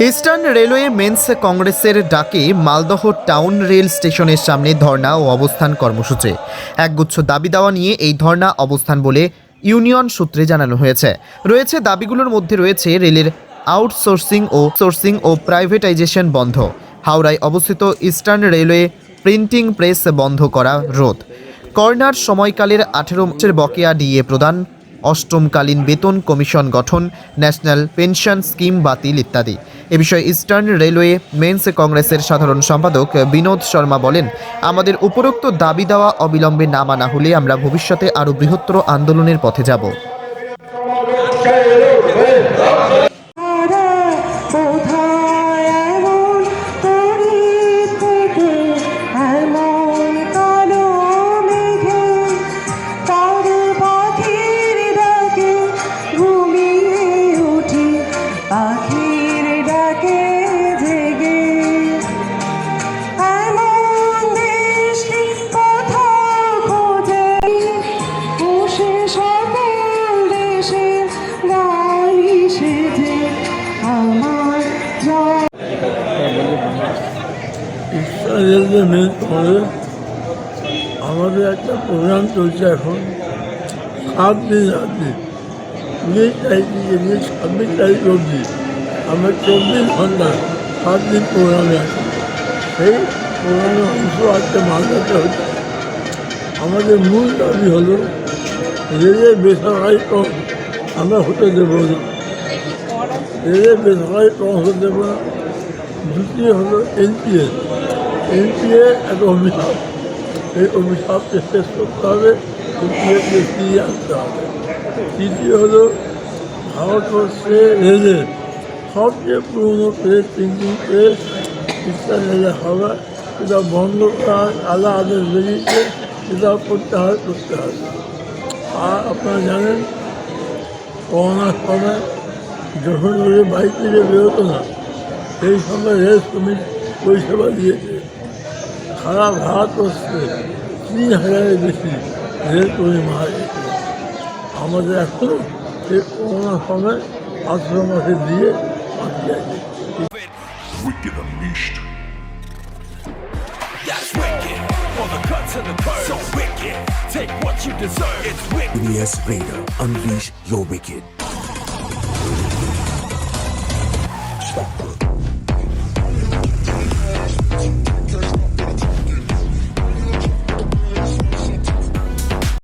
Eastern railway men's কংগ্রেসের ডাকে Malda town rail স্টেশনের সামনে ধর্না ও অবস্থান কর্মসূচি। একগুচ্ছ দাবি দেওয়া নিয়ে এই ধর্না অবস্থান বলে ইউনিয়ন সূত্রে জানানো হয়েছে। রয়েছে দাবিগুলোর মধ্যে রয়েছে রেলের আউটসোর্সিং ও সোর্সিং ও প্রাইভেটাইজেশন বন্ধ। হাওড়ায় অবস্থিত ইস্টার্ন রেলওয়ে প্রিন্টিং প্রেস বন্ধ করা রোধ। কর্নার সময়কালের আঠেরো মাসের বকেয়া ডিএ প্রদান, অষ্টমকালীন বেতন কমিশন গঠন, ন্যাশনাল পেনশন স্কিম বাতিল ইত্যাদি। এ বিষয়ে ইস্টার্ন রেলওয়ে মেন্স কংগ্রেসের সাধারণ সম্পাদক বিনোদ শর্মা বলেন, আমাদের উপরোক্ত দাবি দেওয়া অবিলম্বে না মানা হলে আমরা ভবিষ্যতে আরও বৃহত্তর আন্দোলনের পথে যাব। তারা আমাদের একটা প্রোগ্রাম চলছে এখন। সাত দিন রাত্রি উনিশ তারিখ থেকে ছাব্বিশ তারিখ অবধি। আমরা চব্বিশ ঘণ্টা সাত দিন প্রোগ্রামে আছি। সেই প্রোগ্রামের অংশ আজকে মালদাতে হচ্ছে আমাদের মূল দাবি হলো রেলের বেসরকারিকরণ আমরা হতে দেবো না। রেলের বেসরকারিকরণ হতে দেবো না। দ্বিতীয় হলো এনপিএস। এনপিএ একটা অভিশাপ এই অভিশাপকে শেষ করতে হবে এনপিএসকে ফিরিয়ে আনতে হবে তৃতীয় হলো ভারতবর্ষে রেলের সবচেয়ে পুরনো প্রেস প্রিন্টিং প্রেস ইত্যাদি হবে এটা বন্ধ করার আলা আদেশ বেরিয়েছে এটা প্রত্যাহার করতে হবে আর আপনারা জানেন করোনার সময় যখন রেলে বাইক থেকে বেরোতো না সেই সময় রেল শ্রমিক পরিষেবা দিয়েছে haram rahat olsun. Sizin helal edesin. Evet oyun mahallesi. Ama direktörüm hep ondan sonra atlaması diye atlayacak. Wicked Unleashed. The. So wicked. Take what you deserve. It's wicked. Elias Vader. Unleash your wicked.